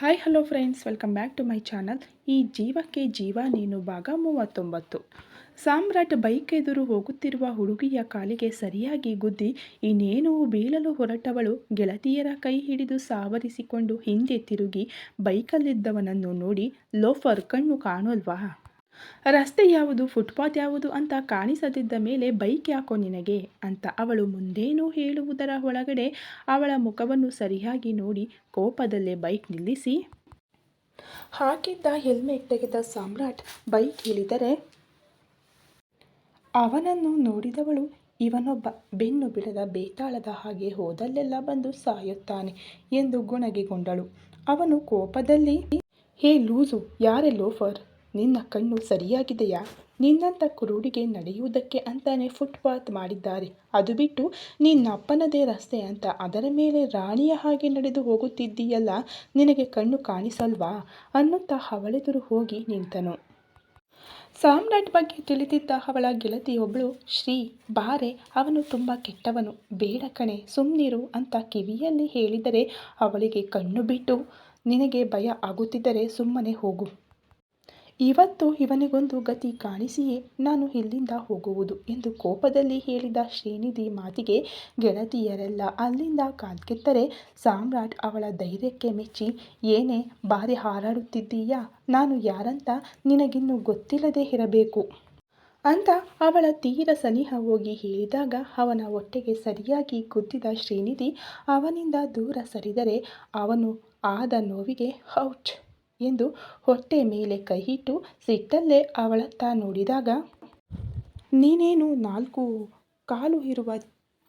Hi hello friends welcome back to my channel ಈ ಜೀವಕ್ಕೆ ಜೀವ, ನೀನು ಭಾಗ ಮೂವತ್ತೊಂಬತ್ತು. ಸಾಮ್ರಾಟ್ ಬೈಕ್ ಎದುರು ಹೋಗುತ್ತಿರುವ ಹುಡುಗಿಯ ಕಾಲಿಗೆ ಸರಿಯಾಗಿ ಗುದ್ದಿ, ಇನ್ನೇನು ಬೀಳಲು ಹೊರಟವಳು. ಗೆಳತಿಯರ ಕೈ ಹಿಡಿದು ಸಾವರಿಸಿಕೊಂಡು ಹಿಂದೆ ತಿರುಗಿ ಬೈಕಲ್ಲಿದ್ದವನನ್ನು ನೋಡಿ ಲೋಫರ್ ಕಣ್ಣು ಕಾಣೋಲ್ವಾ? ರಸ್ತೆ ಯಾವುದು, ಫುಟ್ಪಾತ್ ಯಾವುದು ಅಂತ ಕಾಣಿಸದಿದ್ದ ಮೇಲೆ ಬೈಕ್ ಯಾಕೋ ನಿನಗೆ ಅಂತ ಅವಳು ಮುಂದೇನೂ ಹೇಳುವುದರ ಒಳಗಡೆ ಅವಳ ಮುಖವನ್ನು ಸರಿಯಾಗಿ ನೋಡಿ ಕೋಪದಲ್ಲೇ ಬೈಕ್ ನಿಲ್ಲಿಸಿ, ಹಾಕಿದ್ದ ಹೆಲ್ಮೆಟ್ ತೆಗೆದ ಸಾಮ್ರಾಟ್ ಬೈಕ್ ಇಳಿದರೆ ಅವನನ್ನು ನೋಡಿದವಳು ಇವನೊಬ್ಬ ಬೆನ್ನು ಬಿಡದ ಬೇತಾಳದ ಹಾಗೆ ಹೋದಲ್ಲೆಲ್ಲ ಬಂದು ಸಾಯುತ್ತಾನೆ ಎಂದು ಗುಣಗಿಗೊಂಡಳು. ಅವನು ಕೋಪದಲ್ಲಿ, ಹೇ ಲೂಸು, ಯಾರೇ ಲೋಫರ್? ನಿನ್ನ ಕಣ್ಣು ಸರಿಯಾಗಿದೆಯಾ? ನಿನ್ನಂಥ ಕುರುಡಿಗೆ ನಡೆಯುವುದಕ್ಕೆ ಅಂತಾನೆ ಫುಟ್ಪಾತ್ ಮಾಡಿದ್ದಾರೆ. ಅದು ಬಿಟ್ಟು ನಿನ್ನಪ್ಪನದೇ ರಸ್ತೆ ಅಂತ ಅದರ ಮೇಲೆ ರಾಣಿಯ ಹಾಗೆ ನಡೆದು ಹೋಗುತ್ತಿದ್ದೀಯಲ್ಲ, ನಿನಗೆ ಕಣ್ಣು ಕಾಣಿಸಲ್ವಾ? ಅನ್ನುತ್ತಾ ಅವಳೆದುರು ಹೋಗಿ ನಿಂತನು. ಸಾಮ್ರಾಟ್ ಬಗ್ಗೆ ತಿಳಿದಿದ್ದ ಅವಳ ಗೆಳತಿಯೊಬ್ಬಳು ಶ್ರೀ ಬಾರೆ, ಅವನು ತುಂಬ ಕೆಟ್ಟವನು. ಬೇಡ ಕಣೆ ಸುಮ್ಮನಿರು ಅಂತ ಕಿವಿಯಲ್ಲಿ ಹೇಳಿದರೆ ಅವಳಿಗೆ ಕಣ್ಣು ಬಿಟ್ಟು ನಿನಗೆ ಭಯ ಆಗುತ್ತಿದ್ದರೆ ಸುಮ್ಮನೆ ಹೋಗು. ಇವತ್ತು ಇವನಿಗೊಂದು ಗತಿ ಕಾಣಿಸಿಯೇ ನಾನು ಇಲ್ಲಿಂದ ಹೋಗುವುದು ಎಂದು ಕೋಪದಲ್ಲಿ ಹೇಳಿದ ಶ್ರೀನಿಧಿ ಮಾತಿಗೆ ಗೆಳತಿಯರೆಲ್ಲ ಅಲ್ಲಿಂದ ಕಾಲ್ಕೆತ್ತರೆ ಸಾಮ್ರಾಟ್ ಅವಳ ಧೈರ್ಯಕ್ಕೆ ಮೆಚ್ಚಿ, ಏನೇ ಬಾರಿ ಹಾರಾಡುತ್ತಿದ್ದೀಯಾ, ನಾನು ಯಾರಂತ ನಿನಗಿನ್ನೂ ಗೊತ್ತಿಲ್ಲದೆ ಇರಬೇಕು. ಅಂತ ಅವಳ ತೀರ ಸನಿಹ ಹೋಗಿ ಹೇಳಿದಾಗ ಅವನ ಹೊಟ್ಟೆಗೆ ಸರಿಯಾಗಿ ಕುದ್ದಿದ ಶ್ರೀನಿಧಿ ಅವನಿಂದ ದೂರ ಸರಿದರೆ ಅವನು ಆದ ನೋವಿಗೆ ಔಚ್. ಎಂದು ಹೊಟ್ಟೆ ಮೇಲೆ ಕೈಯಿಟ್ಟು ಸಿಟ್ಟಲ್ಲೇ ಅವಳತ್ತ ನೋಡಿದಾಗ, ನೀನೇನು ನಾಲ್ಕು ಕಾಲು ಇರುವ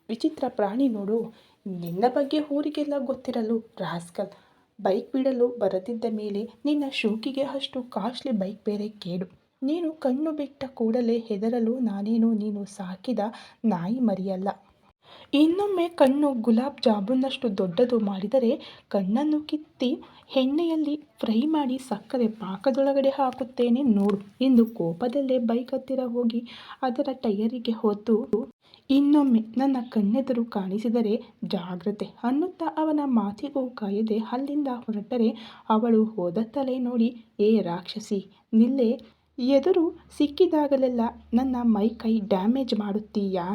ವಿಚಿತ್ರ ಪ್ರಾಣಿ ನೋಡು. ನಿನ್ನ ಬಗ್ಗೆ ಊರಿಗೆಲ್ಲ ಗೊತ್ತಿರಲು ರಾಸ್ಕಲ್ ಬೈಕ್ ಬಿಡಲು ಬರದಿದ್ದ ಮೇಲೆ ನಿನ್ನ ಶೋಕಿಗೆ ಅಷ್ಟು ಕಾಸ್ಟ್ಲಿ ಬೈಕ್ ಬೇರೆ ಕೇಡು. ನೀನು ಕಣ್ಣು ಬಿಟ್ಟ ಕೂಡಲೇ ಹೆದರಲು ನಾನೇನು ನೀನು ಸಾಕಿದ ನಾಯಿ ಮರಿಯಲ್ಲ. ಇನ್ನೊಮ್ಮೆ ಕಣ್ಣು ಗುಲಾಬ್ ಜಾಮೂನಷ್ಟು ದೊಡ್ಡದು ಮಾಡಿದರೆ ಕಣ್ಣನ್ನು ಕಿತ್ತಿ ಎಣ್ಣೆಯಲ್ಲಿ ಫ್ರೈ ಮಾಡಿ ಸಕ್ಕರೆ ಪಾಕದೊಳಗಡೆ ಹಾಕುತ್ತೇನೆ ನೋಡು. ಎಂದು ಕೋಪದಲ್ಲೇ ಬೈಕ್ ಹತ್ತಿರ ಹೋಗಿ ಅದರ ಟೈಯರಿಗೆ ಹೊತ್ತು ಇನ್ನೊಮ್ಮೆ ನನ್ನ ಕಣ್ಣೆದುರು ಕಾಣಿಸಿದರೆ ಜಾಗ್ರತೆ ಅನ್ನುತ್ತಾ ಅವನ ಮಾತಿಗೂ ಕಾಯದೆ ಅಲ್ಲಿಂದ ಹೊರಟರೆ ಅವಳು ಹೋದ ತಲೆ ನೋಡಿ, ಏ ರಾಕ್ಷಸಿ, ನಿಲ್ಲೆ ಎದುರು ಸಿಕ್ಕಿದಾಗಲೆಲ್ಲ ನನ್ನ ಮೈ ಕೈ ಡ್ಯಾಮೇಜ್ ಮಾಡುತ್ತೀಯಾ?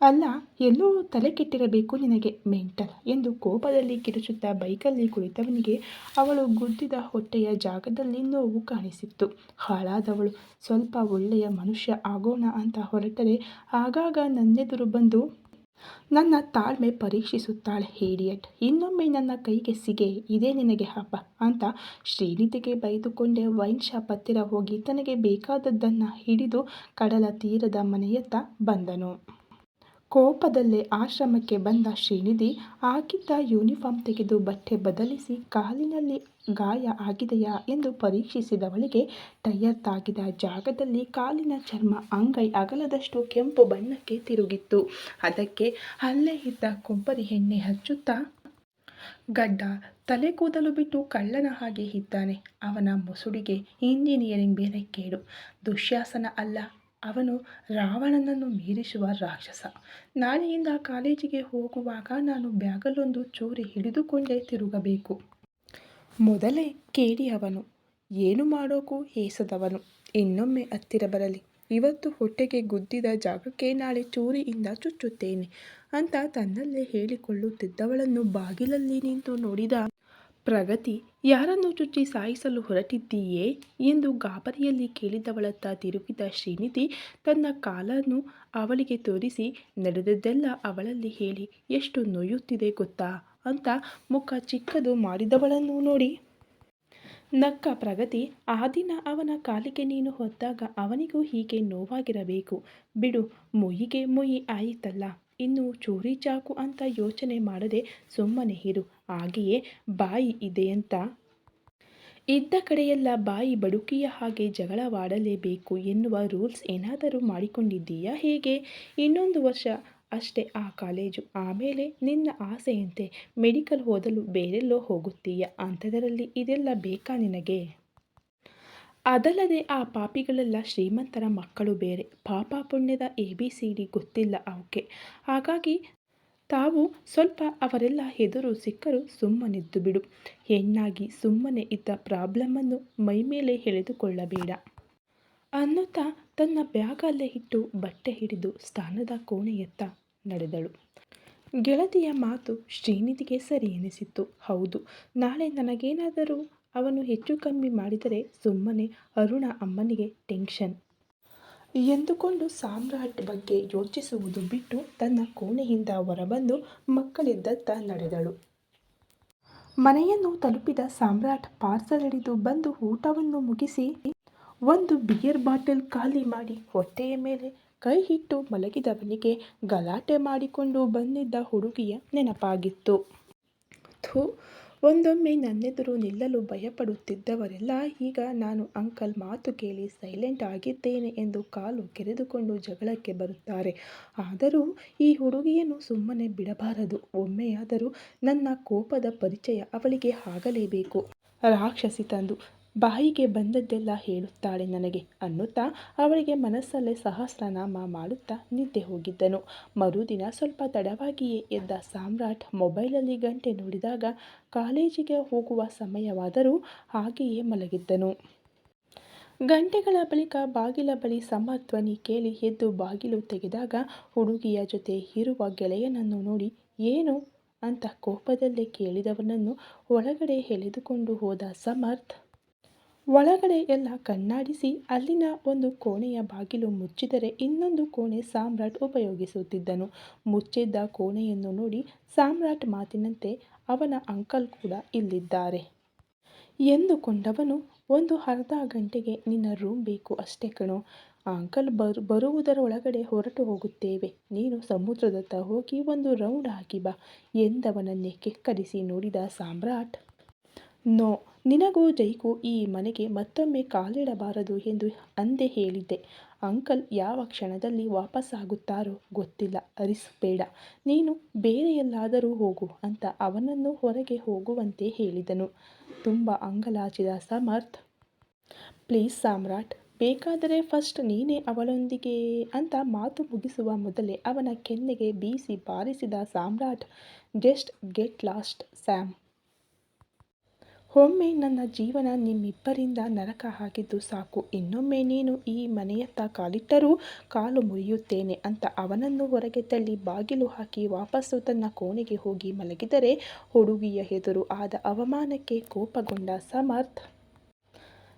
ಅಲ್ಲ, ಎಲ್ಲೋ ತಲೆ ಕೆಟ್ಟಿರಬೇಕು ನಿನಗೆ, ಮೆಂಟಲ್ ಎಂದು ಕೋಪದಲ್ಲಿ ಕಿರುಚುತ್ತಾ ಬೈಕಲ್ಲಿ ಕುಳಿತವನಿಗೆ ಅವಳು ಗುದ್ದಿದ ಹೊಟ್ಟೆಯ ಜಾಗದಲ್ಲಿ ನೋವು ಕಾಣಿಸಿತ್ತು. ಹಾಳಾದವಳು, ಸ್ವಲ್ಪ ಒಳ್ಳೆಯ ಮನುಷ್ಯ ಆಗೋಣ ಅಂತ ಹೊರಟರೆ, ಆಗಾಗ ನನ್ನೆದುರು ಬಂದು ನನ್ನ ತಾಳ್ಮೆ ಪರೀಕ್ಷಿಸುತ್ತಾಳೆ ಹೇಡಿಯಟ್ ಇನ್ನೊಮ್ಮೆ ನನ್ನ ಕೈಗೆ ಸಿಗೆ, ಇದೇ ನಿನಗೆ ಹಬ್ಬ ಅಂತ ಶ್ರೀನಿಧಿಗೆ ಬೈದುಕೊಂಡೇ ವೈನ್ ಶಾಪ್ ಹತ್ತಿರ ಹೋಗಿ ತನಗೆ ಬೇಕಾದದ್ದನ್ನು ಹಿಡಿದು ಕಡಲ ತೀರದ ಮನೆಯತ್ತ ಬಂದನು. ಕೋಪದಲ್ಲೇ ಆಶ್ರಮಕ್ಕೆ ಬಂದ ಶ್ರೀನಿಧಿ ಆಗಿದ್ದ ಯೂನಿಫಾರ್ಮ್ ತೆಗೆದು ಬಟ್ಟೆ ಬದಲಿಸಿ ಕಾಲಿನಲ್ಲಿ ಗಾಯ ಆಗಿದೆಯಾ ಎಂದು ಪರೀಕ್ಷಿಸಿದವಳಿಗೆ ಟೈಯರ್ ತಾಗಿದ ಜಾಗದಲ್ಲಿ ಕಾಲಿನ ಚರ್ಮ ಅಂಗೈ ಅಗಲದಷ್ಟು ಕೆಂಪು ಬಣ್ಣಕ್ಕೆ ತಿರುಗಿತ್ತು. ಅದಕ್ಕೆ ಅಲ್ಲೇ ಇದ್ದ ಕೊಬ್ಬರಿ ಎಣ್ಣೆ ಹಚ್ಚುತ್ತಾ ಗಡ್ಡ ತಲೆ ಕೂದಲು ಬಿಟ್ಟು ಕಳ್ಳನ ಹಾಗೆ ಇದ್ದಾನೆ. ಅವನ ಮುಸುಡಿಗೆ ಇಂಜಿನಿಯರಿಂಗ್ ಬೇರೆ ಕೇಡು. ದುಶ್ಯಾಸನ ಅಲ್ಲ. ಅವನು ರಾವಣನನ್ನು ಮೀರಿಸುವ ರಾಕ್ಷಸ. ನಾಳೆಯಿಂದ ಕಾಲೇಜಿಗೆ ಹೋಗುವಾಗ ನಾನು ಬ್ಯಾಗಲ್ಲೊಂದು ಚೂರಿ ಹಿಡಿದುಕೊಂಡೇ ತಿರುಗಬೇಕು. ಮೊದಲೇ ಕೇಳಿ ಅವನು, ಏನು ಮಾಡೋಕ್ಕೂ ಹೇಸದವನು? ಇನ್ನೊಮ್ಮೆ ಹತ್ತಿರ ಬರಲಿ. ಇವತ್ತು ಹೊಟ್ಟೆಗೆ ಗುದ್ದಿದ ಜಾಗಕ್ಕೆ ನಾಳೆ ಚೂರಿಯಿಂದ ಚುಚ್ಚುತ್ತೇನೆ ಅಂತ ತನ್ನಲ್ಲೇ ಹೇಳಿಕೊಳ್ಳುತ್ತಿದ್ದವಳನ್ನು ಬಾಗಿಲಲ್ಲಿ ನಿಂತು ನೋಡಿದ ಪ್ರಗತಿ, ಯಾರನ್ನು ಚುಚ್ಚಿ ಸಾಯಿಸಲು ಹೊರಟಿದ್ದೀಯೇ ಎಂದು ಗಾಬರಿಯಲ್ಲಿ ಕೇಳಿದವಳತ್ತ ತಿರುಗಿದ ಶ್ರೀನಿಧಿ ತನ್ನ ಕಾಲನ್ನು ಅವಳಿಗೆ ತೋರಿಸಿ, ನಡೆದದ್ದೆಲ್ಲ ಅವಳಲ್ಲಿ ಹೇಳಿ, ಎಷ್ಟು ನೋಯುತ್ತಿದೆ ಗೊತ್ತಾ ಅಂತ ಮುಖ ಚಿಕ್ಕದು ಮಾಡಿದವಳನ್ನು ನೋಡಿ. ನಕ್ಕ ಪ್ರಗತಿ, ಆ ದಿನ ಅವನ ಕಾಲಿಗೆ ನೀನು ಹೊತ್ತಾಗ ಅವನಿಗೂ ಹೀಗೆ ನೋವಾಗಿರಬೇಕು. ಬಿಡು ಮೊಯಿಗೆ ಮೊಯಿ ಆಯಿತಲ್ಲ, ಇನ್ನು ಚೂರಿ ಚಾಕು ಅಂತ ಯೋಚನೆ ಮಾಡದೆ ಸುಮ್ಮನೆ ಇರು. ಹಾಗೆಯೇ ಬಾಯಿ ಇದೆ ಅಂತ. ಇದ್ದ ಕಡೆಯೆಲ್ಲ ಬಾಯಿ ಬಡುಕಿಯ ಹಾಗೆ ಜಗಳವಾಡಲೇಬೇಕು ಎನ್ನುವ ರೂಲ್ಸ್ ಏನಾದರೂ ಮಾಡಿಕೊಂಡಿದ್ದೀಯಾ ಹೇಗೆ? ಇನ್ನೊಂದು ವರ್ಷ ಅಷ್ಟೇ ಆ ಕಾಲೇಜು. ಆಮೇಲೆ ನಿನ್ನ ಆಸೆಯಂತೆ ಮೆಡಿಕಲ್ ಓದಲು ಬೇರೆಲ್ಲೋ ಹೋಗುತ್ತೀಯ? ಅಂಥದರಲ್ಲಿ ಇದೆಲ್ಲ ಬೇಕಾ ನಿನಗೆ? ಅದಲ್ಲದೆ ಆ ಪಾಪಿಗಳೆಲ್ಲ ಶ್ರೀಮಂತರ ಮಕ್ಕಳು ಬೇರೆ. ಪಾಪ ಪುಣ್ಯದ ಎ ಬಿ ಸಿ ಡಿ ಗೊತ್ತಿಲ್ಲ ಅವಕ್ಕೆ. ಹಾಗಾಗಿ ತಾವು ಸ್ವಲ್ಪ ಅವರೆಲ್ಲ ಹೆದರು ಸಿಕ್ಕರು ಸುಮ್ಮನಿದ್ದು ಬಿಡು. ಹೆಣ್ಣಾಗಿ ಸುಮ್ಮನೆ ಇದ್ದ ಪ್ರಾಬ್ಲಮ್ಮನ್ನು ಮೈಮೇಲೆ ಎಳೆದುಕೊಳ್ಳಬೇಡ. ಅನ್ನುತ್ತಾ ತನ್ನ ಬ್ಯಾಗ್ ಅಲ್ಲೇ ಇಟ್ಟು ಬಟ್ಟೆ ಹಿಡಿದು ಸ್ಥಾನದ ಕೋಣೆಯತ್ತ ನಡೆದಳು. ಗೆಳತಿಯ ಮಾತು ಶ್ರೀನಿಧಿಗೆ ಸರಿ ಎನಿಸಿತ್ತು. ಹೌದು, ನಾಳೆ ನನಗೇನಾದರೂ ಅವನು ಹೆಚ್ಚು ಕಮ್ಮಿ ಮಾಡಿದರೆ ಸುಮ್ಮನೆ ಅರುಣ ಅಮ್ಮನಿಗೆ ಟೆನ್ಷನ್. ಎಂದುಕೊಂಡು ಸಾಮ್ರಾಟ್ ಬಗ್ಗೆ ಯೋಚಿಸುವುದು ಬಿಟ್ಟು ತನ್ನ ಕೋಣೆಯಿಂದ ಹೊರಬಂದು ಮಕ್ಕಳಿದ್ದತ್ತ ನಡೆದಳು. ಮನೆಯನ್ನು ತಲುಪಿದ ಸಾಮ್ರಾಟ್ ಪಾರ್ಸಲ್ ಹಿಡಿದು ಬಂದು ಊಟವನ್ನು ಮುಗಿಸಿ ಒಂದು ಬಿಯರ್ ಬಾಟಲ್ ಖಾಲಿ ಮಾಡಿ ಹೊಟ್ಟೆಯ ಮೇಲೆ ಕೈ ಇಟ್ಟು ಮಲಗಿದವನಿಗೆ ಗಲಾಟೆ ಮಾಡಿಕೊಂಡು ಬಂದಿದ್ದ ಹುಡುಗಿಯ ನೆನಪಾಗಿತ್ತು. ಥೂ ಒಂದೊಮ್ಮೆ ನನ್ನೆದುರು ನಿಲ್ಲಲು ಭಯಪಡುತ್ತಿದ್ದವರೆಲ್ಲ, ಈಗ ನಾನು ಅಂಕಲ್ ಮಾತು ಕೇಳಿ ಸೈಲೆಂಟ್ ಆಗಿದ್ದೇನೆ ಎಂದು ಕಾಲು ಕೆರೆದುಕೊಂಡು ಜಗಳಕ್ಕೆ ಬರುತ್ತಾರೆ. ಆದರೂ ಈ ಹುಡುಗಿಯನ್ನು ಸುಮ್ಮನೆ ಬಿಡಬಾರದು. ಒಮ್ಮೆಯಾದರೂ ನನ್ನ ಕೋಪದ ಪರಿಚಯ ಅವಳಿಗೆ ಆಗಲೇಬೇಕು. ರಾಕ್ಷಸಿ ತಂದು ಬಾಯಿಗೆ ಬಂದದ್ದೆಲ್ಲ ಹೇಳುತ್ತಾಳೆ ನನಗೆ ಅನ್ನುತ್ತಾ ಅವಳಿಗೆ ಮನಸ್ಸಲ್ಲೇ ಸಹಸ್ರನಾಮ ಮಾಡುತ್ತಾ ನಿದ್ದೆ ಹೋಗಿದ್ದನು. ಮರುದಿನ ಸ್ವಲ್ಪ ತಡವಾಗಿಯೇ ಎದ್ದ ಸಾಮ್ರಾಟ್ ಮೊಬೈಲಲ್ಲಿ ಗಂಟೆ ನೋಡಿದಾಗ ಕಾಲೇಜಿಗೆ ಹೋಗುವ ಸಮಯವಾದರೂ ಹಾಗೆಯೇ ಮಲಗಿದ್ದನು. ಗಂಟೆಗಳ ಬಳಿಕ ಬಾಗಿಲ ಬಳಿ ಸಮಧ್ವನಿ ಕೇಳಿ ಎದ್ದು ಬಾಗಿಲು ತೆಗೆದಾಗ ಹುಡುಗಿಯ ಜೊತೆ ಇರುವ ಗೆಳೆಯನನ್ನು ನೋಡಿ, ಏನು? ಅಂತ ಕೋಪದಲ್ಲೇ ಕೇಳಿದವನನ್ನು ಒಳಗಡೆ ಎಳೆದುಕೊಂಡು ಹೋದ ಸಮರ್ಥ್ ಒಳಗಡೆ ಎಲ್ಲ ಕಣ್ಣಾಡಿಸಿ ಅಲ್ಲಿನ ಒಂದು ಕೋಣೆಯ ಬಾಗಿಲು ಮುಚ್ಚಿದರೆ ಇನ್ನೊಂದು ಕೋಣೆ ಸಾಮ್ರಾಟ್ ಉಪಯೋಗಿಸುತ್ತಿದ್ದನು. ಮುಚ್ಚಿದ್ದ ಕೋಣೆಯನ್ನು ನೋಡಿ ಸಾಮ್ರಾಟ್ ಮಾತಿನಂತೆ ಅವನ ಅಂಕಲ್ ಕೂಡ ಇಲ್ಲಿದ್ದಾರೆ. ಎಂದುಕೊಂಡವನು ಒಂದು ಅರ್ಧ ಗಂಟೆಗೆ ನಿನ್ನ ರೂಮ್ ಬೇಕು ಅಷ್ಟೇ ಕಣೋ. ಅಂಕಲ್ ಬರುವುದರ ಒಳಗಡೆ ಹೊರಟು ಹೋಗುತ್ತೇವೆ. ನೀನು ಸಮುದ್ರದತ್ತ ಹೋಗಿ ಒಂದು ರೌಂಡ್ ಹಾಕಿ ಬಾ ಎಂದವನನ್ನೇ ಕೆಕ್ಕರಿಸಿ ನೋಡಿದ ಸಾಮ್ರಾಟ್. ನೋ ನಿನಗೂ ಜೈಗೂ ಈ ಮನೆಗೆ ಮತ್ತೊಮ್ಮೆ ಕಾಲಿಡಬಾರದು ಎಂದು ಅಂದೇ ಹೇಳಿದ್ದೆ. ಅಂಕಲ್ ಯಾವ ಕ್ಷಣದಲ್ಲಿ ವಾಪಸ್ಸಾಗುತ್ತಾರೋ ಗೊತ್ತಿಲ್ಲ. ಅರಿಸಬೇಡ ನೀನು ಬೇರೆಯಲ್ಲಾದರೂ ಹೋಗು ಅಂತ ಅವನನ್ನು ಹೊರಗೆ ಹೋಗುವಂತೆ ಹೇಳಿದನು. ತುಂಬ ಅಂಗಲಾಚಿದ ಸಮರ್ಥ್. ಪ್ಲೀಸ್ ಸಾಮ್ರಾಟ್, ಬೇಕಾದರೆ ಫಸ್ಟ್ ನೀನೇ ಅವಳೊಂದಿಗೆ ಅಂತ ಮಾತು ಮುಗಿಸುವ ಮೊದಲೇ ಅವನ ಕೆನ್ನೆಗೆ ಬೀಸಿ ಬಾರಿಸಿದ Samrat, just get lost, Sam. ಒಮ್ಮೆ ನನ್ನ ಜೀವನ ನಿಮ್ಮಿಬ್ಬರಿಂದ ನರಕ ಹಾಕಿದ್ದು ಸಾಕು. ಇನ್ನೊಮ್ಮೆ ನೀನು ಈ ಮನೆಯತ್ತ ಕಾಲಿಟ್ಟರೂ ಕಾಲು ಮುರಿಯುತ್ತೇನೆ ಅಂತ ಅವನನ್ನು ಹೊರಗೆ ತಳ್ಳಿ ಬಾಗಿಲು ಹಾಕಿ ವಾಪಸ್ಸು ತನ್ನ ಕೋಣೆಗೆ ಹೋಗಿ ಮಲಗಿದರೆ ಹುಡುಗಿಯ ಎದುರು ಆದ ಅವಮಾನಕ್ಕೆ ಕೋಪಗೊಂಡ ಸಮರ್ಥ್,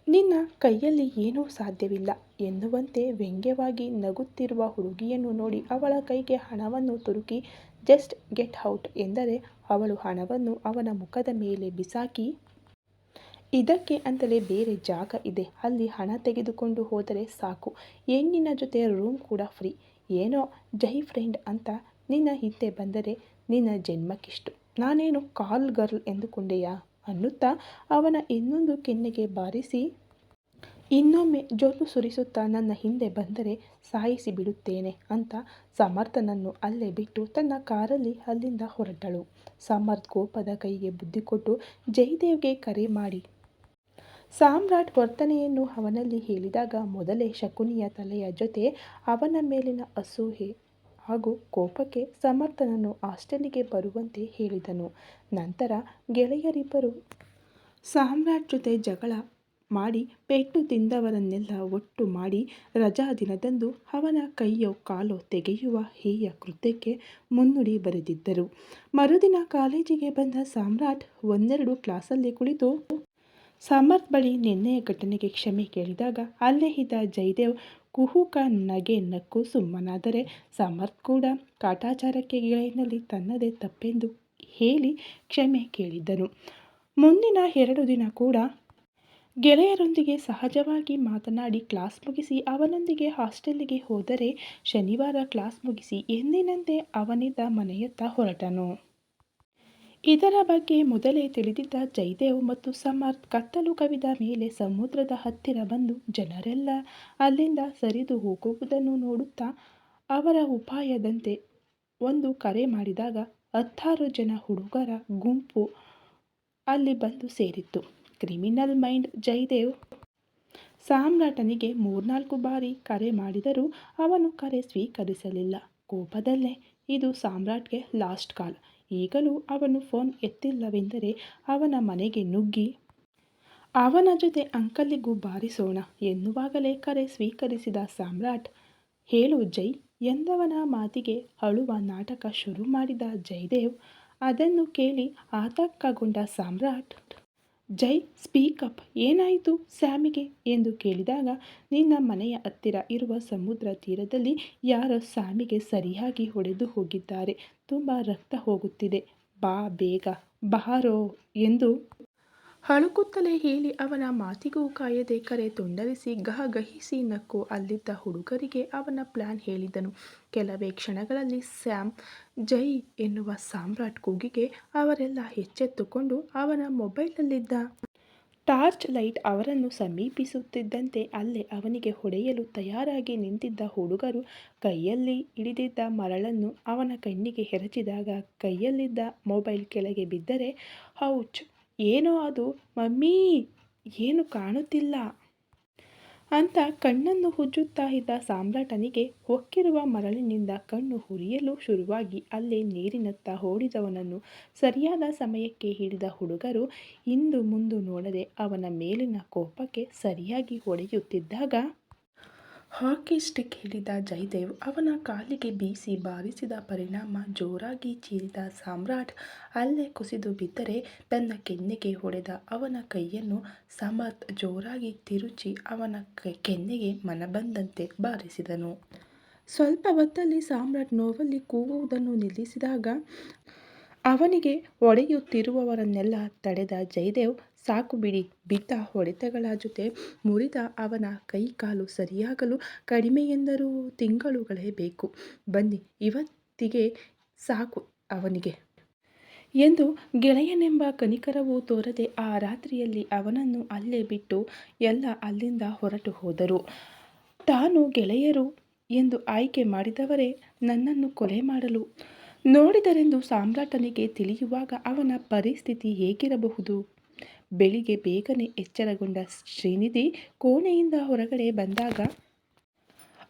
ನಿನ್ನ ಕೈಯಲ್ಲಿ ಏನೂ ಸಾಧ್ಯವಿಲ್ಲ ಎನ್ನುವಂತೆ ವ್ಯಂಗ್ಯವಾಗಿ ನಗುತ್ತಿರುವ ಹುಡುಗಿಯನ್ನು ನೋಡಿ ಅವಳ ಕೈಗೆ ಹಣವನ್ನು ತುರುಕಿ, ಜಸ್ಟ್ ಗೆಟ್ ಔಟ್ ಎಂದರೆ ಅವಳು ಹಣವನ್ನು ಅವನ ಮುಖದ ಮೇಲೆ ಬಿಸಾಕಿ ಇದಕ್ಕೆ ಅಂತಲೇ ಬೇರೆ ಜಾಗ ಇದೆ. ಅಲ್ಲಿ ಹಣ ತೆಗೆದುಕೊಂಡು ಹೋದರೆ ಸಾಕು. ಹೆಣ್ಣಿನ ಜೊತೆ ರೂಮ್ ಕೂಡ ಫ್ರೀ ಏನೋ, ಜೈ ಫ್ರೆಂಡ್ ಅಂತ ನಿನ್ನ ಹಿಂದೆ ಬಂದರೆ ನಿನ್ನ ಜನ್ಮಕ್ಕಿಷ್ಟು. ನಾನೇನು ಕಾಲ್ ಗರ್ಲ್ ಎಂದುಕೊಂಡೆಯಾ? ಅನ್ನುತ್ತಾ ಅವನ ಇನ್ನೊಂದು ಕೆನ್ನೆಗೆ ಬಾರಿಸಿ, ಇನ್ನೊಮ್ಮೆ ಜೊಲ್ಲು ಸುರಿಸುತ್ತಾ ನನ್ನ ಹಿಂದೆ ಬಂದರೆ ಸಾಯಿಸಿ ಬಿಡುತ್ತೇನೆ ಅಂತ ಸಮರ್ಥನನ್ನು ಅಲ್ಲೇ ಬಿಟ್ಟು ತನ್ನ ಕಾರಲ್ಲಿ ಅಲ್ಲಿಂದ ಹೊರಟಳು. ಸಮರ್ಥ್ ಕೋಪದ ಕೈಗೆ ಬುದ್ಧಿ ಕೊಟ್ಟು, ಜಯದೇವ್ಗೆ ಕರೆ ಮಾಡಿ. ಸಾಮ್ರಾಟ್ ವರ್ತನೆಯನ್ನು ಅವನಲ್ಲಿ ಹೇಳಿದಾಗ ಮೊದಲೇ ಶಕುನಿಯ ತಲೆಯ ಜೊತೆ ಅವನ ಮೇಲಿನ ಅಸೂಹೆ ಹಾಗೂ ಕೋಪಕ್ಕೆ ಸಮರ್ಥನನ್ನು ಹಾಸ್ಟೆಲಿಗೆ ಬರುವಂತೆ ಹೇಳಿದನು. ನಂತರ ಗೆಳೆಯರಿಬ್ಬರು ಸಾಮ್ರಾಟ್ ಜೊತೆ ಜಗಳ ಮಾಡಿ ಪೆಟ್ಟು ತಿಂದವರನ್ನೆಲ್ಲ ಒಟ್ಟು ಮಾಡಿ ರಜಾ ದಿನದಂದು ಅವನ ಕೈಯೋ ಕಾಲೋ ತೆಗೆಯುವ ಹೇಯ ಕೃತ್ಯಕ್ಕೆ ಮುನ್ನುಡಿ ಬರೆದಿದ್ದರು. ಮರುದಿನ ಕಾಲೇಜಿಗೆ ಬಂದ ಸಾಮ್ರಾಟ್ ಒಂದೆರಡು ಕ್ಲಾಸಲ್ಲಿ ಕುಳಿತು ಸಮರ್ಥ್ ಬಳಿ ನಿನ್ನೆಯ ಘಟನೆಗೆ ಕ್ಷಮೆ ಕೇಳಿದಾಗ ಅಲ್ಲೇ ಇದ್ದ ಜಯದೇವ್ ಕುಹುಕ ನಗೆ ನಕ್ಕು ಸುಮ್ಮನಾದರೆ ಸಮರ್ಥ್ ಕೂಡ ಕಾಟಾಚಾರಕ್ಕೆ ಗೆಳೆಯಲ್ಲಿ ತನ್ನದೇ ತಪ್ಪೆಂದು ಹೇಳಿ ಕ್ಷಮೆ ಕೇಳಿದ್ದನು. ಮುಂದಿನ ಎರಡು ದಿನ ಕೂಡ ಗೆಳೆಯರೊಂದಿಗೆ ಸಹಜವಾಗಿ ಮಾತನಾಡಿ ಕ್ಲಾಸ್ ಮುಗಿಸಿ ಅವನೊಂದಿಗೆ ಹಾಸ್ಟೆಲ್ಲಿಗೆ ಹೋದರೆ ಶನಿವಾರ ಕ್ಲಾಸ್ ಮುಗಿಸಿ ಎಂದಿನಂತೆ ಅವನಿದ್ದ ಮನೆಯತ್ತ ಹೊರಟನು. ಇದರ ಬಗ್ಗೆ ಮೊದಲೇ ತಿಳಿದಿದ್ದ ಜಯದೇವ್ ಮತ್ತು ಸಮರ್ಥ್ ಕತ್ತಲು ಕವಿದ ಮೇಲೆ ಸಮುದ್ರದ ಹತ್ತಿರ ಬಂದು ಜನರೆಲ್ಲ ಅಲ್ಲಿಂದ ಸರಿದು ಹೋಗುವುದನ್ನು ನೋಡುತ್ತಾ ಅವರ ಉಪಾಯದಂತೆ ಒಂದು ಕರೆ ಮಾಡಿದಾಗ ಹತ್ತಾರು ಜನ ಹುಡುಗರ ಗುಂಪು ಅಲ್ಲಿ ಬಂದು ಸೇರಿತ್ತು. ಕ್ರಿಮಿನಲ್ ಮೈಂಡ್ ಜಯದೇವ್ ಸಾಮ್ರಾಟನಿಗೆ ಮೂರ್ನಾಲ್ಕು ಬಾರಿ ಕರೆ ಮಾಡಿದರೂ ಅವನು ಕರೆ ಸ್ವೀಕರಿಸಲಿಲ್ಲ. ಕೋಪದಲ್ಲೇ ಇದು ಸಾಮ್ರಾಟ್ಗೆ ಲಾಸ್ಟ್ ಕಾಲ್. ಈಗಲೂ ಅವನು ಫೋನ್ ಎತ್ತಿಲ್ಲವೆಂದರೆ ಅವನ ಮನೆಗೆ ನುಗ್ಗಿ, ಅವನ ಜೊತೆ ಅಂಕಲಿಗೂ ಬಾರಿಸೋಣ ಎನ್ನುವಾಗಲೇ ಕರೆ ಸ್ವೀಕರಿಸಿದ ಸಾಮ್ರಾಟ್. ಹೇಳು ಜೈ ಎಂದವನ ಮಾತಿಗೆ ಅಳುವ ನಾಟಕ ಶುರು ಮಾಡಿದ ಜಯದೇವ್, ಅದನ್ನು ಕೇಳಿ ಆತಂಕಗೊಂಡ ಸಾಮ್ರಾಟ್ ಜೈ ಸ್ಪೀಕಪ್ ಏನಾಯಿತು ಸ್ಯಾಮಿಗೆ? ಎಂದು ಕೇಳಿದಾಗ, ನಿನ್ನ ಮನೆಯ ಹತ್ತಿರ ಇರುವ ಸಮುದ್ರ ತೀರದಲ್ಲಿ ಯಾರೋ ಸ್ಯಾಮಿಗೆ ಸರಿಯಾಗಿ ಹೊಡೆದು ಹೋಗಿದ್ದಾರೆ. ತುಂಬ ರಕ್ತ ಹೋಗುತ್ತಿದೆ. ಬಾ ಬೇಗ. ಬಹಾರೋ ಎಂದು ಹಳುಕುತ್ತಲೇ ಹೇಳಿ ಅವನ ಮಾತಿಗೂ ಕಾಯದೆ ಕರೆ ತುಂಡರಿಸಿ ಗಹಗಹಿಸಿ ನಕ್ಕು ಅಲ್ಲಿದ್ದ ಹುಡುಗರಿಗೆ ಅವನ ಪ್ಲಾನ್ ಹೇಳಿದನು. ಕೆಲವೇ ಕ್ಷಣಗಳಲ್ಲಿ ಸ್ಯಾಮ್, ಜೈ ಎನ್ನುವ ಸಾಮ್ರಾಟ್ ಕೂಗಿಗೆ ಅವರೆಲ್ಲ ಎಚ್ಚೆತ್ತುಕೊಂಡು ಅವನ ಮೊಬೈಲ್ನಲ್ಲಿದ್ದ ಟಾರ್ಚ್ ಲೈಟ್ ಅವರನ್ನು ಸಮೀಪಿಸುತ್ತಿದ್ದಂತೆ ಅಲ್ಲೇ ಅವನಿಗೆ ಹೊಡೆಯಲು ತಯಾರಾಗಿ ನಿಂತಿದ್ದ ಹುಡುಗರು ಕೈಯಲ್ಲಿ ಹಿಡಿದಿದ್ದ ಮರಳನ್ನು ಅವನ ಕಣ್ಣಿಗೆ ಎರಚಿದಾಗ ಕೈಯಲ್ಲಿದ್ದ ಮೊಬೈಲ್ ಕೆಳಗೆ ಬಿದ್ದರೆ, ಔಚ್ ಏನೋ ಅದು, ಮಮ್ಮಿ, ಏನು ಕಾಣುತ್ತಿಲ್ಲ. ಅಂತ ಕಣ್ಣನ್ನು ಹುಜ್ಜುತ್ತಾ ಇದ್ದ ಸಾಮ್ರಾಟನಿಗೆ ಹೊಕ್ಕಿರುವ ಮರಳಿನಿಂದ ಕಣ್ಣು ಹುರಿಯಲು ಶುರುವಾಗಿ ಅಲ್ಲೇ ನೀರಿನತ್ತ ಓಡಿದವನನ್ನು ಸರಿಯಾದ ಸಮಯಕ್ಕೆ ಹಿಡಿದ ಹುಡುಗರು ಇಂದು ಮುಂದು ನೋಡದೆ ಅವನ ಮೇಲಿನ ಕೋಪಕ್ಕೆ ಸರಿಯಾಗಿ ಹೊಡೆಯುತ್ತಿದ್ದಾಗ ಹಾಕಿ ಸ್ಟಿಕ್ ಹಿಡಿದ ಜಯದೇವ್ ಅವನ ಕಾಲಿಗೆ ಬೀಸಿ ಬಾರಿಸಿದ ಪರಿಣಾಮ ಜೋರಾಗಿ ಚೀರಿದ ಸಾಮ್ರಾಟ್ ಅಲ್ಲೇ ಕುಸಿದು ಬಿದ್ದರೆ ತನ್ನ ಕೆನ್ನೆಗೆ ಹೊಡೆದ ಅವನ ಕೈಯನ್ನು ಸಮರ್ಥ್ ಜೋರಾಗಿ ತಿರುಚಿ ಅವನ ಕೆನ್ನೆಗೆ ಮನಬಂದಂತೆ ಬಾರಿಸಿದನು. ಸ್ವಲ್ಪ ಹೊತ್ತಲ್ಲಿ ಸಾಮ್ರಾಟ್ ನೋವಲ್ಲಿ ಕೂಗುವುದನ್ನು ನಿಲ್ಲಿಸಿದಾಗ ಅವನಿಗೆ ಒಡೆಯುತ್ತಿರುವವರನ್ನೆಲ್ಲ ತಡೆದ ಜಯದೇವ್ ಸಾಕು ಬಿಡಿ. ಬಿದ್ದ ಹೊಡೆತಗಳ ಜೊತೆ ಮುರಿದ ಅವನ ಕೈ ಕಾಲು ಸರಿಯಾಗಲು ಕಡಿಮೆ ಎಂದರೂ ತಿಂಗಳುಗಳೇ ಬೇಕು. ಬನ್ನಿ, ಇವತ್ತಿಗೆ ಸಾಕು ಅವನಿಗೆ. ಎಂದು ಗೆಳೆಯನೆಂಬ ಕನಿಕರವು ತೋರದೆ ಆ ರಾತ್ರಿಯಲ್ಲಿ ಅವನನ್ನು ಅಲ್ಲೇ ಬಿಟ್ಟು ಎಲ್ಲ ಅಲ್ಲಿಂದ ಹೊರಟು ಹೋದರು. ತಾನು ಗೆಳೆಯರು ಎಂದು ಆಯ್ಕೆ ಮಾಡಿದವರೇ ನನ್ನನ್ನು ಕೊಲೆ ಮಾಡಲು. ನೋಡಿದರೆಂದು ಸಾಮ್ರಾಟನಿಗೆ ತಿಳಿಯುವಾಗ ಅವನ ಪರಿಸ್ಥಿತಿ ಹೇಗಿರಬಹುದು? ಬೆಳಿಗ್ಗೆ ಬೇಗನೆ ಎಚ್ಚರಗೊಂಡ ಶ್ರೀನಿಧಿ ಕೋಣೆಯಿಂದ ಹೊರಗಡೆ ಬಂದಾಗ,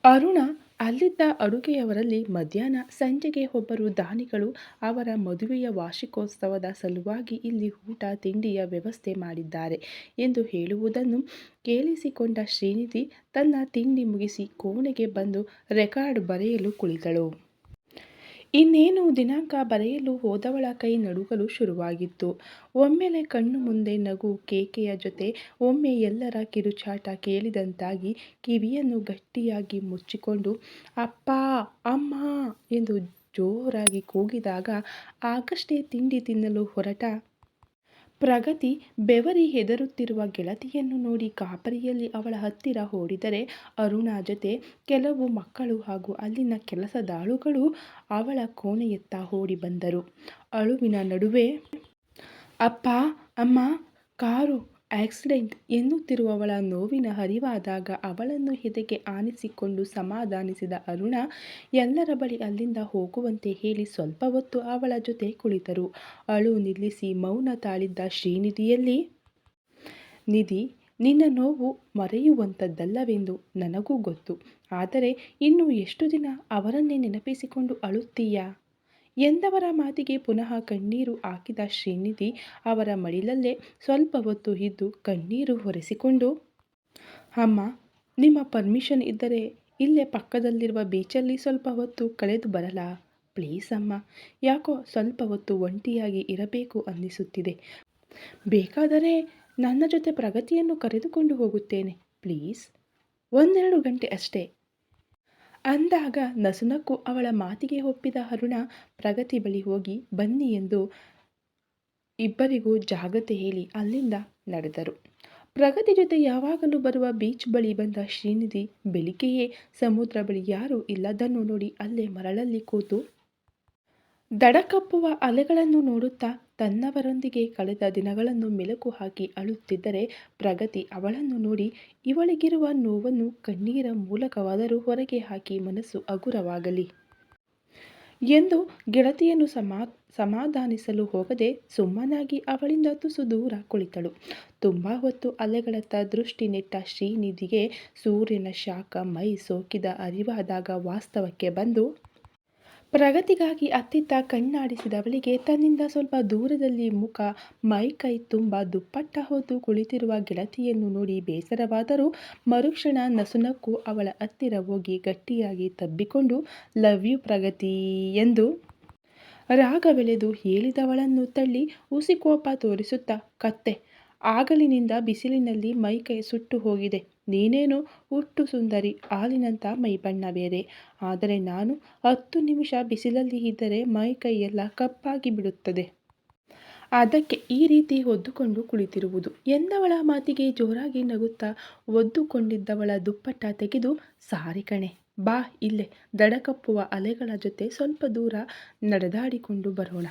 ಅರುಣ ಅಲ್ಲಿದ್ದ ಅಡುಗೆಯವರಲ್ಲಿ ಮಧ್ಯಾಹ್ನ ಸಂಜೆಗೆ ಒಬ್ಬರು ದಾನಿಗಳು ಅವರ ಮದುವೆಯ ವಾರ್ಷಿಕೋತ್ಸವದ ಸಲುವಾಗಿ ಇಲ್ಲಿ ಊಟ, ತಿಂಡಿಯ ವ್ಯವಸ್ಥೆ ಮಾಡಿದ್ದಾರೆ ಎಂದು ಹೇಳುವುದನ್ನು ಕೇಳಿಸಿಕೊಂಡ ಶ್ರೀನಿಧಿ ತನ್ನ ತಿಂಡಿ ಮುಗಿಸಿ ಕೋಣೆಗೆ ಬಂದು ರೆಕಾರ್ಡ್ ಬರೆಯಲು ಕುಳಿತಳು. ಇನ್ನೇನು ದಿನಾಂಕ ಬರೆಯಲು ಹೋದವಳ ಕೈ ನಡುಗಲು ಶುರುವಾಗಿತ್ತು. ಒಮ್ಮೆಲೆ ಕಣ್ಣು ಮುಂದೆ ನಗು ಕೇಕೆಯ ಜೊತೆ ಒಮ್ಮೆ ಎಲ್ಲರ ಕಿರುಚಾಟ ಕೇಳಿದಂತಾಗಿ ಕಿವಿಯನ್ನು ಗಟ್ಟಿಯಾಗಿ ಮುಚ್ಚಿಕೊಂಡು, ಅಪ್ಪ, ಅಮ್ಮ ಎಂದು ಜೋರಾಗಿ ಕೂಗಿದಾಗ, ಆಗಷ್ಟೇ ತಿಂಡಿ ತಿನ್ನಲು ಹೊರಟ ಪ್ರಗತಿ ಬೆವರಿ ಹೆದರುತ್ತಿರುವ ಗೆಳತಿಯನ್ನು ನೋಡಿ ಕಾಪರಿಯಲ್ಲಿ ಅವಳ ಹತ್ತಿರ ಓಡಿದರೆ ಅರುಣ ಜೊತೆ ಕೆಲವು ಮಕ್ಕಳು ಹಾಗೂ ಅಲ್ಲಿನ ಕೆಲಸದಾಳುಗಳು ಅವಳ ಕೋಣೆಯತ್ತ ಓಡಿ ಬಂದರು. ಅಳುವಿನ ನಡುವೆ, ಅಪ್ಪ, ಅಮ್ಮ, ಕಾರು ಆಕ್ಸಿಡೆಂಟ್ ಎನ್ನುತ್ತಿರುವವಳ ನೋವಿನ ಹರಿವಾದಾಗ ಅವಳನ್ನು ಎದೆಗೆ ಆನಿಸಿಕೊಂಡು ಸಮಾಧಾನಿಸಿದ ಅರುಣ, ಎಲ್ಲರ ಬಳಿ ಅಲ್ಲಿಂದ ಹೋಗುವಂತೆ ಹೇಳಿ ಸ್ವಲ್ಪ ಹೊತ್ತು ಅವಳ ಜೊತೆ ಕುಳಿತರು. ಅಳು ನಿಲ್ಲಿಸಿ ಮೌನ ತಾಳಿದ್ದ ಶ್ರೀನಿಧಿಯಲ್ಲಿ, ನಿಧಿ, ನಿನ್ನ ನೋವು ಮರೆಯುವಂಥದ್ದಲ್ಲವೆಂದು ನನಗೂ ಗೊತ್ತು. ಆದರೆ ಇನ್ನು ಎಷ್ಟು ದಿನ ಅವರನ್ನೇ ನೆನಪಿಸಿಕೊಂಡು ಅಳುತ್ತೀಯಾ? ಎಂದವರ ಮಾತಿಗೆ ಪುನಃ ಕಣ್ಣೀರು ಹಾಕಿದ ಶ್ರೀನಿಧಿ ಅವರ ಮಡಿಲಲ್ಲೇ ಸ್ವಲ್ಪ ಹೊತ್ತು ಇದ್ದು ಕಣ್ಣೀರು ಹೊರೆಸಿಕೊಂಡು, ಅಮ್ಮ, ನಿಮ್ಮ ಪರ್ಮಿಷನ್ ಇದ್ದರೆ ಇಲ್ಲೇ ಪಕ್ಕದಲ್ಲಿರುವ ಬೀಚಲ್ಲಿ ಸ್ವಲ್ಪ ಹೊತ್ತು ಕಳೆದು ಬರಲಾ? ಪ್ಲೀಸ್ ಅಮ್ಮ, ಯಾಕೋ ಸ್ವಲ್ಪ ಹೊತ್ತು ಒಂಟಿಯಾಗಿ ಇರಬೇಕು ಅನ್ನಿಸುತ್ತಿದೆ. ಬೇಕಾದರೆ ನನ್ನ ಜೊತೆ ಪ್ರಗತಿಯನ್ನು ಕರೆದುಕೊಂಡು ಹೋಗುತ್ತೇನೆ, ಪ್ಲೀಸ್. ಒಂದೆರಡು ಗಂಟೆ ಅಷ್ಟೇ. ಅಂದಾಗ ನಸುನಕ್ಕು ಅವಳ ಮಾತಿಗೆ ಒಪ್ಪಿದ ಅರುಣ ಪ್ರಗತಿ ಬಳಿ ಹೋಗಿ, ಬನ್ನಿ ಎಂದು ಇಬ್ಬರಿಗೂ ಜಾಗತೆ ಹೇಳಿ ಅಲ್ಲಿಂದ ನಡೆದರು. ಪ್ರಗತಿ ಜೊತೆ ಯಾವಾಗಲೂ ಬರುವ ಬೀಚ್ ಬಳಿ ಬಂದ ಶ್ರೀನಿಧಿ, ಬೆಳಿಗ್ಗೆಯೇ ಸಮುದ್ರ ಬಳಿ ಯಾರೂ ಇಲ್ಲದನ್ನು ನೋಡಿ ಅಲ್ಲೇ ಮರಳಲ್ಲಿ ಕೂತು ದಡಕಪ್ಪುವ ಅಲೆಗಳನ್ನು ನೋಡುತ್ತಾ ತನ್ನವರೊಂದಿಗೆ ಕಳೆದ ದಿನಗಳನ್ನು ಮೆಲುಕು ಹಾಕಿ ಅಳುತ್ತಿದ್ದರೆ ಪ್ರಗತಿ ಅವಳನ್ನು ನೋಡಿ ಇವಳಿಗಿರುವ ನೋವನ್ನು ಕಣ್ಣೀರ ಮೂಲಕವಾದರೂ ಹೊರಗೆ ಹಾಕಿ ಮನಸ್ಸು ಹಗುರವಾಗಲಿ. ಎಂದು ಗೆಳತಿಯನ್ನು ಸಮಾ, ಸಮಾಧಾನಿಸಲು ಹೋಗದೆ ಸುಮ್ಮನಾಗಿ ಅವಳಿಂದ ತುಸು ದೂರ ಕುಳಿತಳು. ತುಂಬ ಹೊತ್ತು ಅಲೆಗಳತ್ತ ದೃಷ್ಟಿ ನೆಟ್ಟ ಶ್ರೀನಿಧಿಗೆ ಸೂರ್ಯನ ಶಾಖ ಮೈ ಸೋಕಿದ ಅರಿವಾದಾಗ ವಾಸ್ತವಕ್ಕೆ ಬಂದು ಪ್ರಗತಿಗಾಗಿ ಅತ್ತಿತ್ತ ಕಣ್ಣಾಡಿಸಿದವಳಿಗೆ ತನ್ನಿಂದ ಸ್ವಲ್ಪ ದೂರದಲ್ಲಿ ಮುಖ ಮೈಕೈ ತುಂಬ ದುಪ್ಪಟ್ಟ ಹೊದ್ದು ಕುಳಿತಿರುವ ಗೆಳತಿಯನ್ನು ನೋಡಿ ಬೇಸರವಾದರೂ ಮರುಕ್ಷಣ ನಸುನಕ್ಕು ಅವಳ ಹತ್ತಿರ ಹೋಗಿ ಗಟ್ಟಿಯಾಗಿ ತಬ್ಬಿಕೊಂಡು, ಲವ್ ಯು ಪ್ರಗತಿ ಎಂದು ರಾಗವೆಳೆದು ಹೇಳಿದವಳನ್ನು ತಳ್ಳಿ ಉಸಿಕೋಪ ತೋರಿಸುತ್ತಾ, ಕತ್ತೆ, ಆಗಲಿನಿಂದ ಬಿಸಿಲಿನಲ್ಲಿ ಮೈಕೈ ಸುಟ್ಟು ಹೋಗಿದೆ. ನೀನೇನು ಹುಟ್ಟು ಸುಂದರಿ ಹಾಲಿನಂಥ ಮೈಬಣ್ಣ ಬೇರೆ. ಆದರೆ ನಾನು ಹತ್ತು ನಿಮಿಷ ಬಿಸಿಲಲ್ಲಿ ಇದ್ದರೆ ಮೈ ಕೈಯೆಲ್ಲ ಕಪ್ಪಾಗಿ ಬಿಡುತ್ತದೆ. ಅದಕ್ಕೆ ಈ ರೀತಿ ಒದ್ದುಕೊಂಡು ಕುಳಿತಿರುವುದು. ಎಂದವಳ ಮಾತಿಗೆ ಜೋರಾಗಿ ನಗುತ್ತಾ ಒದ್ದುಕೊಂಡಿದ್ದವಳ ದುಪ್ಪಟ್ಟ ತೆಗೆದು, ಸಾರಿ ಕಣೆ, ಬಾ ಇಲ್ಲೇ ದಡಕಪ್ಪುವ ಅಲೆಗಳ ಜೊತೆ ಸ್ವಲ್ಪ ದೂರ ನಡೆದಾಡಿಕೊಂಡು ಬರೋಣ.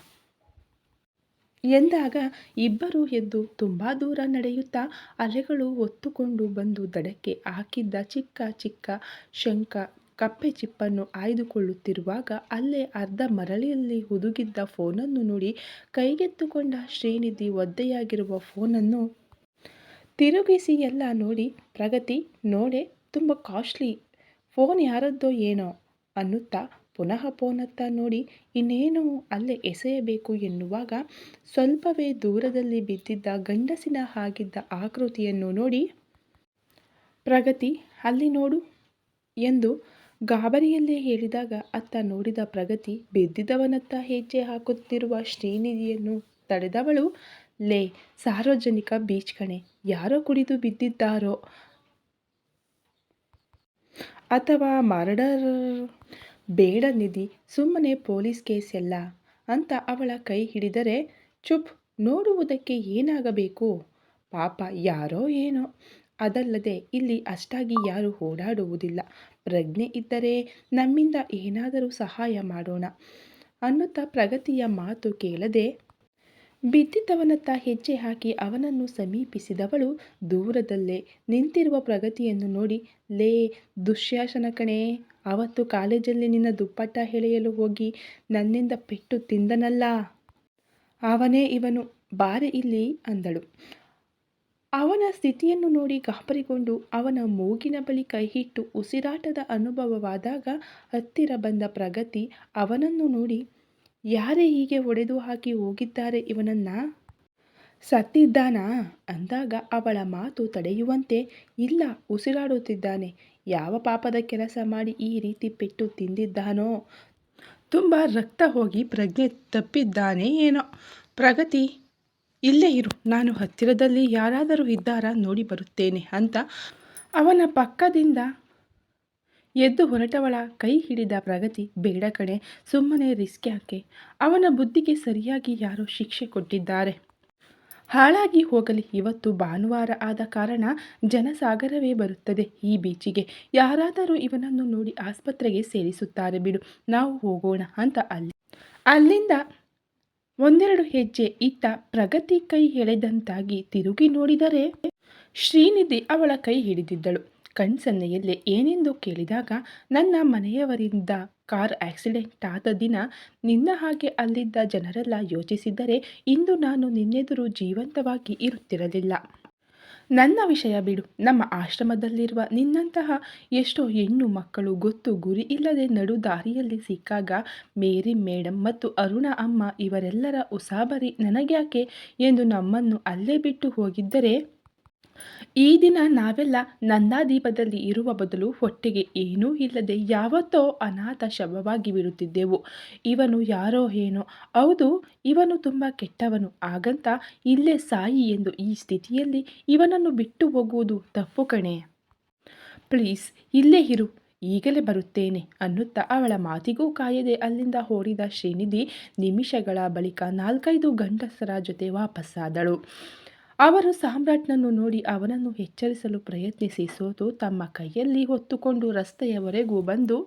ಎಂದಾಗ ಇಬ್ಬರು ಎದ್ದು ತುಂಬ ದೂರ ನಡೆಯುತ್ತಾ ಅಲೆಗಳು ಹೊತ್ತುಕೊಂಡು ಬಂದು ದಡಕ್ಕೆ ಹಾಕಿದ್ದ ಚಿಕ್ಕ ಚಿಕ್ಕ ಶಂಖ ಕಪ್ಪೆ ಚಿಪ್ಪನ್ನು ಆಯ್ದುಕೊಳ್ಳುತ್ತಿರುವಾಗ ಅಲ್ಲೇ ಅರ್ಧ ಮರಳಿಯಲ್ಲಿ ಹುದುಗಿದ್ದ ಫೋನನ್ನು ನೋಡಿ ಕೈಗೆತ್ತುಕೊಂಡ ಶ್ರೀನಿಧಿ ಒದ್ದೆಯಾಗಿರುವ ಫೋನನ್ನು ತಿರುಗಿಸಿ ಎಲ್ಲ ನೋಡಿ, ಪ್ರಗತಿ, ನೋಡೆ, ತುಂಬ ಕಾಸ್ಟ್ಲಿ ಫೋನ್ ಯಾರದ್ದೋ ಏನೋ, ಅನ್ನುತ್ತಾ ಪುನಃ ಪೋನತ್ತ ನೋಡಿ ಇನ್ನೇನು ಅಲ್ಲೇ ಎಸೆಯಬೇಕು ಎನ್ನುವಾಗ ಸ್ವಲ್ಪವೇ ದೂರದಲ್ಲಿ ಬಿದ್ದಿದ್ದ ಗಂಡಸಿನ ಹಾಗಿದ್ದ ಆಕೃತಿಯನ್ನು ನೋಡಿ, ಪ್ರಗತಿ, ಅಲ್ಲಿ ನೋಡು ಎಂದು ಗಾಬರಿಯಲ್ಲೇ ಹೇಳಿದಾಗ ಅತ್ತ ನೋಡಿದ ಪ್ರಗತಿ ಬಿದ್ದಿದ್ದವನತ್ತ ಹೆಜ್ಜೆ ಹಾಕುತ್ತಿರುವ ಶ್ರೀನಿಧಿಯನ್ನು ತಡೆದವಳು, ಲೇ, ಸಾರ್ವಜನಿಕ ಬೀಚ್ ಕಣೆ, ಯಾರೋ ಕುಡಿದು ಬಿದ್ದಿದ್ದಾರೋ ಅಥವಾ ಮರ್ಡರ್ ಬೇಡ ನಿಧಿ, ಸುಮ್ಮನೆ ಪೊಲೀಸ್ ಕೇಸ್ ಎಲ್ಲ ಅಂತ ಅವಳ ಕೈ ಹಿಡಿದರೆ ಚುಪ್ ನೋಡುವುದಕ್ಕೆ ಏನಾಗಬೇಕು? ಪಾಪ ಯಾರೋ ಏನೋ. ಅದಲ್ಲದೆ ಇಲ್ಲಿ ಅಷ್ಟಾಗಿ ಯಾರು ಓಡಾಡುವುದಿಲ್ಲ. ಪ್ರಜ್ಞೆ ಇದ್ದರೆ ನಮ್ಮಿಂದ ಏನಾದರೂ ಸಹಾಯ ಮಾಡೋಣ ಅನ್ನುತ್ತಾ ಪ್ರಗತಿಯ ಮಾತು ಕೇಳದೆ ಬಿದ್ದಿದ್ದವನತ್ತ ಹೆಜ್ಜೆ ಹಾಕಿ ಅವನನ್ನು ಸಮೀಪಿಸಿದವಳು ದೂರದಲ್ಲೇ ನಿಂತಿರುವ ಪ್ರಗತಿಯನ್ನು ನೋಡಿ, ಲೇ ದುಶ್ಯಾಸನ ಕಣೆ ಅವತ್ತು ಕಾಲೇಜಲ್ಲಿ ನಿನ್ನ ದುಪ್ಪಟ್ಟ ಎಳೆಯಲು ಹೋಗಿ ನನ್ನಿಂದ ಪೆಟ್ಟು ತಿಂದನಲ್ಲ? ಅವನೇ ಇವನು ಬಾರೆ ಇಲ್ಲಿ ಅಂದಳು. ಅವನ ಸ್ಥಿತಿಯನ್ನು ನೋಡಿ ಗಾಬರಿಗೊಂಡು ಅವನ ಮೂಗಿನ ಬಳಿ ಕೈಹಿಟ್ಟು ಉಸಿರಾಟದ ಅನುಭವವಾದಾಗ ಹತ್ತಿರ ಬಂದ ಪ್ರಗತಿ ಅವನನ್ನು ನೋಡಿ, ಯಾರೇ ಹೀಗೆ ಒಡೆದು ಹಾಕಿ ಹೋಗಿದ್ದಾರೆ ಇವನನ್ನ? ಸತ್ತಿದ್ದಾನಾ? ಅಂದಾಗ ಅವಳ ಮಾತು ತಡೆಯುವಂತೆ, ಇಲ್ಲ, ಉಸಿರಾಡುತ್ತಿದ್ದಾನೆ. ಯಾವ ಪಾಪದ ಕೆಲಸ ಮಾಡಿ ಈ ರೀತಿ ಪೆಟ್ಟು ತಿಂದಿದ್ದಾನೋ? ತುಂಬ ರಕ್ತ ಹೋಗಿ ಪ್ರಜ್ಞೆ ತಪ್ಪಿದ್ದಾನೆ ಏನೋ? ಪ್ರಗತಿ, ಇಲ್ಲೇ ಇರು. ನಾನು ಹತ್ತಿರದಲ್ಲಿ ಯಾರಾದರೂ ಇದ್ದಾರಾ ನೋಡಿ ಬರುತ್ತೇನೆ ಅಂತ ಅವನ ಪಕ್ಕದಿಂದ ಎದ್ದು ಹೊರಟವಳ ಕೈ ಹಿಡಿದ ಪ್ರಗತಿ, ಬೇಡ ಕಡೆ ಸುಮ್ಮನೆ ರಿಸ್ಕ್ ಯಾಕೆ? ಅವನ ಬುದ್ಧಿಗೆ ಸರಿಯಾಗಿ ಯಾರೋ ಶಿಕ್ಷೆ ಕೊಟ್ಟಿದ್ದಾರೆ. ಹಾಳಾಗಿ ಹೋಗಲಿ ಇವತ್ತು ಭಾನುವಾರ ಆದ ಕಾರಣ ಜನಸಾಗರವೇ ಬರುತ್ತದೆ ಈ ಬೀಚಿಗೆ. ಯಾರಾದರೂ ಇವನನ್ನು ನೋಡಿ ಆಸ್ಪತ್ರೆಗೆ ಸೇರಿಸುತ್ತಾರೆ ಬಿಡು, ನಾವು ಹೋಗೋಣ ಅಂತ ಅಲ್ಲಿ. ಅಲ್ಲಿಂದ ಒಂದೆರಡು ಹೆಜ್ಜೆ ಇತ್ತ ಪ್ರಗತಿ ಕೈ ಎಳೆದಂತಾಗಿ ತಿರುಗಿ ನೋಡಿದರೆ ಶ್ರೀನಿಧಿ ಅವಳ ಕೈ ಹಿಡಿದಿದ್ದಳು. ಕಣ್ಸನ್ನೆಯಲ್ಲೇ ಏನೆಂದು ಕೇಳಿದಾಗ, ನನ್ನ ಮನೆಯವರಿಂದ ಕಾರ್ ಆಕ್ಸಿಡೆಂಟ್ ಆದ ದಿನ ನಿನ್ನ ಹಾಗೆ ಅಲ್ಲಿದ್ದ ಜನರೆಲ್ಲ ಯೋಚಿಸಿದ್ದರೆ ಇಂದು ನಾನು ನಿನ್ನೆದುರು ಜೀವಂತವಾಗಿ ಇರುತ್ತಿರಲಿಲ್ಲ. ನನ್ನ ವಿಷಯ ಬಿಡು. ನಮ್ಮ ಆಶ್ರಮದಲ್ಲಿರುವ ನಿನ್ನಂತಹ ಎಷ್ಟೋ ಹೆಣ್ಣು ಮಕ್ಕಳು ಗೊತ್ತು ಗುರಿ ಇಲ್ಲದೆ ನಡು ದಾರಿಯಲ್ಲಿ ಸಿಕ್ಕಾಗ ಮೇರಿ ಮೇಡಮ್ ಮತ್ತು ಅರುಣ ಅಮ್ಮ ಇವರೆಲ್ಲರ ಉಸಾಬರಿ ನನಗ್ಯಾಕೆ ಎಂದು ನಮ್ಮನ್ನು ಅಲ್ಲೇ ಬಿಟ್ಟು ಹೋಗಿದ್ದರೆ? ಈ ದಿನ ನಾವೆಲ್ಲ ನಂದಾದೀಪದಲ್ಲಿ ಇರುವ ಬದಲು ಹೊಟ್ಟೆಗೆ ಏನೂ ಇಲ್ಲದೆ ಯಾವತ್ತೋ ಅನಾಥ ಶವವಾಗಿ ಬಿಡುತ್ತಿದ್ದೆವು. ಇವನು ಯಾರೋ ಏನೋ. ಹೌದು, ಇವನು ತುಂಬ ಕೆಟ್ಟವನು. ಹಾಗಂತ ಇಲ್ಲೇ ಸಾಯಿ ಎಂದು ಈ ಸ್ಥಿತಿಯಲ್ಲಿ ಇವನನ್ನು ಬಿಟ್ಟು ಹೋಗುವುದು ತಪ್ಪು ಕಣೆ. ಪ್ಲೀಸ್, ಇಲ್ಲೇ ಇರು. ಈಗಲೇ ಬರುತ್ತೇನೆ ಅನ್ನುತ್ತಾ ಅವಳ ಮಾತಿಗೂ ಕಾಯದೆ ಅಲ್ಲಿಂದ ಓಡಿದ ಶ್ರೀನಿಧಿ ನಿಮಿಷಗಳ ಬಳಿಕ ನಾಲ್ಕೈದು ಗಂಡಸರ ಜೊತೆ ವಾಪಸ್ಸಾದಳು. ಅವರು ಸಾಮ್ರಾಟ್ನನ್ನು ನೋಡಿ ಅವನನ್ನು ಎಚ್ಚರಿಸಲು ಪ್ರಯತ್ನಿಸಿ ಸೋತು ತಮ್ಮ ಕೈಯಲ್ಲಿ ಹೊತ್ತುಕೊಂಡು ರಸ್ತೆಯವರೆಗೂ ಬಂದು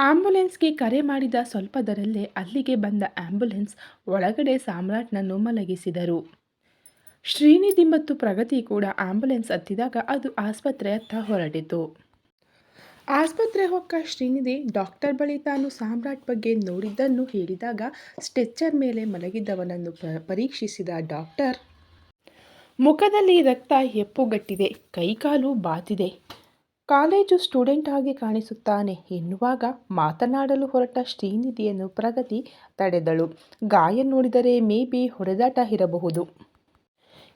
ಆಂಬ್ಯುಲೆನ್ಸ್ಗೆ ಕರೆ ಮಾಡಿದ ಸ್ವಲ್ಪದರಲ್ಲೇ ಅಲ್ಲಿಗೆ ಬಂದ ಆಂಬ್ಯುಲೆನ್ಸ್ ಒಳಗಡೆ ಸಾಮ್ರಾಟ್ನನ್ನು ಮಲಗಿಸಿದರು. ಶ್ರೀನಿಧಿ ಮತ್ತು ಪ್ರಗತಿ ಕೂಡ ಆಂಬ್ಯುಲೆನ್ಸ್ ಹತ್ತಿದಾಗ ಅದು ಆಸ್ಪತ್ರೆಯತ್ತ ಹೊರಟಿತು. ಆಸ್ಪತ್ರೆ ಹೊಕ್ಕ ಶ್ರೀನಿಧಿ ಡಾಕ್ಟರ್ ಬಳಿ ತಾನು ಸಾಮ್ರಾಟ್ ಬಗ್ಗೆ ನೋಡಿದ್ದನ್ನು ಹೇಳಿದಾಗ ಸ್ಟ್ರೆಚ್ಚರ್ ಮೇಲೆ ಮಲಗಿದ್ದವನನ್ನು ಪರೀಕ್ಷಿಸಿದ ಡಾಕ್ಟರ್ ಮುಖದಲ್ಲಿ ರಕ್ತ ಹೆಪ್ಪುಗಟ್ಟಿದೆ ಕೈಕಾಲು ಬಾತಿದೆ. ಕಾಲೇಜು ಸ್ಟೂಡೆಂಟ್ ಆಗಿ ಕಾಣಿಸುತ್ತಾನೆ ಎನ್ನುವಾಗ ಮಾತನಾಡಲು ಹೊರಟ ಶ್ರೀನಿಧಿಯನ್ನು ಪ್ರಗತಿ ತಡೆದಳು. ಗಾಯ ನೋಡಿದರೆ ಮೇ ಬಿ ಹೊಡೆದಾಟ ಇರಬಹುದು.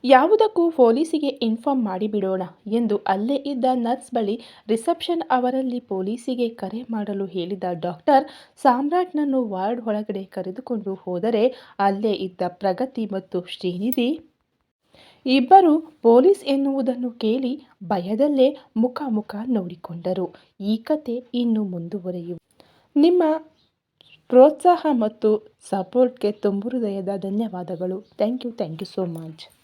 ಯಾವುದಕ್ಕೂ ಪೊಲೀಸಿಗೆ ಇನ್ಫಾರ್ಮ್ ಮಾಡಿಬಿಡೋಣ ಎಂದು ಅಲ್ಲೇ ಇದ್ದ ನರ್ಸ್ ಬಳಿ ರಿಸೆಪ್ಷನ್ ಅವರಲ್ಲಿ ಪೊಲೀಸಿಗೆ ಕರೆ ಮಾಡಲು ಹೇಳಿದ ಡಾಕ್ಟರ್, ಸಾಮ್ರಾಟ್ನನ್ನು ವಾರ್ಡ್ ಒಳಗಡೆ ಕರೆದುಕೊಂಡು ಹೋದರೆ ಅಲ್ಲೇ ಇದ್ದ ಪ್ರಗತಿ ಮತ್ತು ಶ್ರೀನಿಧಿ ಇಬ್ಬರು ಪೊಲೀಸ್ ಎನ್ನುವುದನ್ನು ಕೇಳಿ ಭಯದಲ್ಲೇ ಮುಖಾಮುಖ ಮುಖ ನೋಡಿಕೊಂಡರು. ಈ ಕತೆ ಇನ್ನು ಮುಂದುವರೆಯು ನಿಮ್ಮ ಪ್ರೋತ್ಸಾಹ ಮತ್ತು ಸಪೋರ್ಟ್ಗೆ ತುಂಬು ಹೃದಯದ ಧನ್ಯವಾದಗಳು. Thank you thank you so much.